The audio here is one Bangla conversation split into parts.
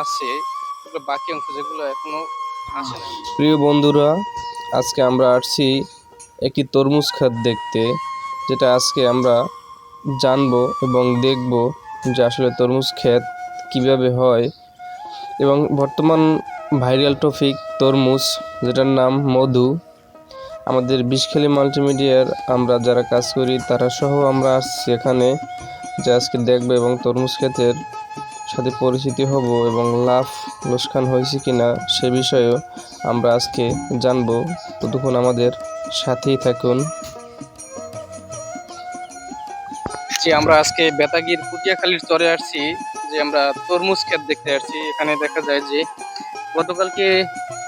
আছে বাকি অংশ যেগুলো এখনও আসে প্রিয় বন্ধুরা আজকে আমরা আসছি একটি তরমুজ খাত দেখতে যেটা আজকে আমরা জানব এবং দেখব যে আসলে তরমুজ ক্ষেত কীভাবে হয়। এবং বর্তমান ভাইরাল টপিক তরমুজ যেটার নাম মধু। আমাদের বিষখালী মাল্টিমিডিয়ার আমরা যারা কাজ করি তারা সহ আমরা আসছি এখানে। যে আজকে দেখব এবং তরমুজ ক্ষেতের সাথে পরিচিতি হব এবং লাভ লোকসান হয়েছে কিনা সে বিষয়েও আমরা আজকে জানব। ততক্ষণ আমাদের সাথেই থাকুন। যে আমরা আজকে বেতাগির পুটিয়াখালীর চরে আসছি, যে আমরা তরমুজ ক্ষেত দেখতে আসছি। এখানে দেখা যায় যে গতকালকে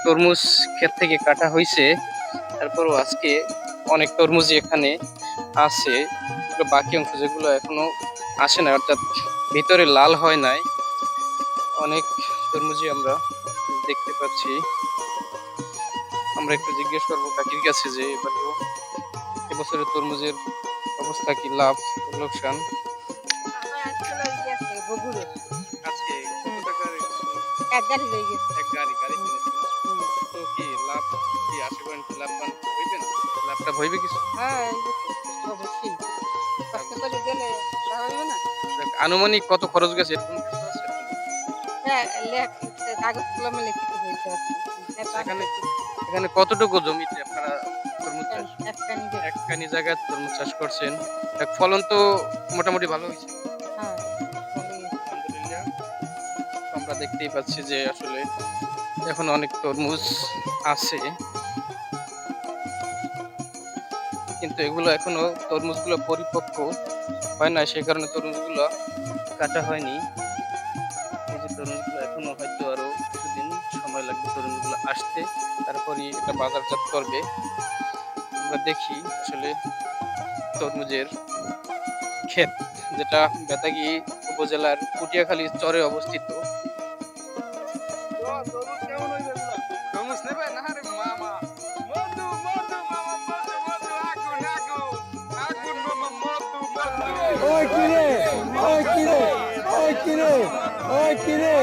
তরমুজ ক্ষেত থেকে কাটা হয়েছে, তারপরও আজকে অনেক তরমুজই এখানে আছে। বাকি অংশ যেগুলো এখনও আসে না অর্থাৎ ভিতরে লাল হয় নাই। অনেক তরমুজই আমরা দেখতে পাচ্ছি। আমরা একটু জিজ্ঞেস করব কাকির কাছে যে এবারও এবছরের তরমুজের অবস্থা কি? লাভ লোকসান? লাভ লাভটা হইবে কিছু? দেখ, আনুমানিক কত খরচ গেছে? আছে? এখানে এখানে কতটুকু জমিতে আপনারা তরমুজ চাষ? একখানি জায়গায় তরমুজ চাষ করছেন। ফলন তো মোটামুটি ভালো হয়েছে। আমরা দেখতেই পাচ্ছি যে আসলে এখন অনেক তরমুজ আছে। কিন্তু এগুলো এখনও তরমুজগুলো পরিপক্ক হয় না, সেই কারণে তরমুজগুলো কাটা হয়নি। এই যে তরমুজগুলো এখনও হয়তো আরও কিছুদিন সময় লাগবে তরমুজগুলো আসতে। তারপরই এটা বাজারজাত করবে। আমরা দেখি আসলে তরমুজের ক্ষেত, যেটা বেতাগি উপজেলার কুটিয়াখালী চরে অবস্থিত। তরমুজ নেবে? না। ওই কিরে ওই কিরে ওই কিরে ওই কিরে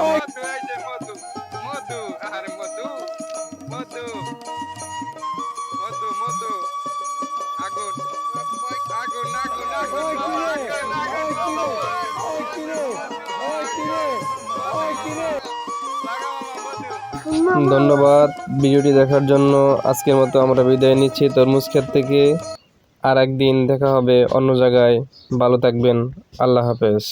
ওই মধু এই যে মধু মধু আরে মধু মধু মধু মধু আগুন আগুন আগুন ওই কিরে ওই কিরে ওই কিরে ওই কিরে লাগা মামা মধু ধন্যবাদ ভিডিওটি দেখার জন্য। আজকের মতো আমরা বিদায় নিচ্ছি। তরমুজ ক্ষেত থেকে আর একদিন দেখা হবে অন্য জায়গায়। ভালো থাকবেন। আল্লাহ হাফেজ।